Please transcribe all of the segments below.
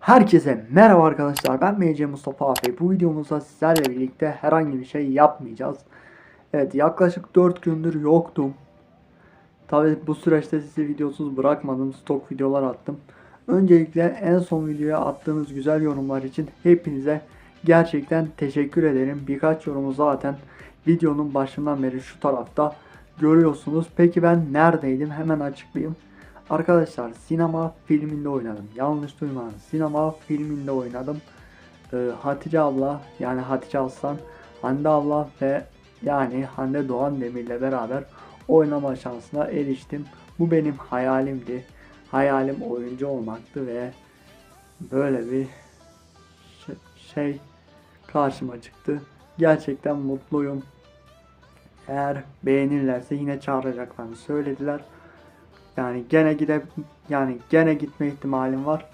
Herkese merhaba arkadaşlar. Ben MC Mustafa Afe. Bu videomuzda sizlerle birlikte herhangi bir şey yapmayacağız. Evet yaklaşık 4 gündür yoktum. Tabi bu süreçte sizi videosuz bırakmadım stok videolar attım. Öncelikle en son videoya attığınız güzel yorumlar için hepinize gerçekten teşekkür ederim. Birkaç yorumu zaten videonun başından beri şu tarafta görüyorsunuz. Peki ben neredeydim? Hemen açıklayayım Arkadaşlar sinema filminde oynadım. Yanlış duymadınız. Sinema filminde oynadım. Ee, Hatice abla yani Hatice Aslan, Hande abla ve yani Hande Doğan Demir'le beraber oynama şansına eriştim. Bu benim hayalimdi. Hayalim oyuncu olmaktı ve böyle bir şey karşıma çıktı. Gerçekten mutluyum. Eğer beğenirlerse yine çağıracaklarını söylediler. Yani gene gide yani gene gitme ihtimalim var.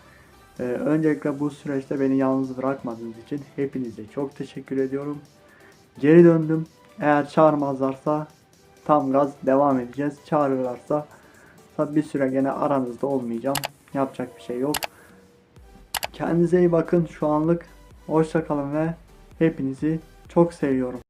Ee, öncelikle bu süreçte beni yalnız bırakmadığınız için hepinize çok teşekkür ediyorum. Geri döndüm. Eğer çağırmazlarsa tam gaz devam edeceğiz. Çağırırlarsa bir süre gene aranızda olmayacağım. Yapacak bir şey yok. Kendinize iyi bakın şu anlık. Hoşça kalın ve hepinizi çok seviyorum.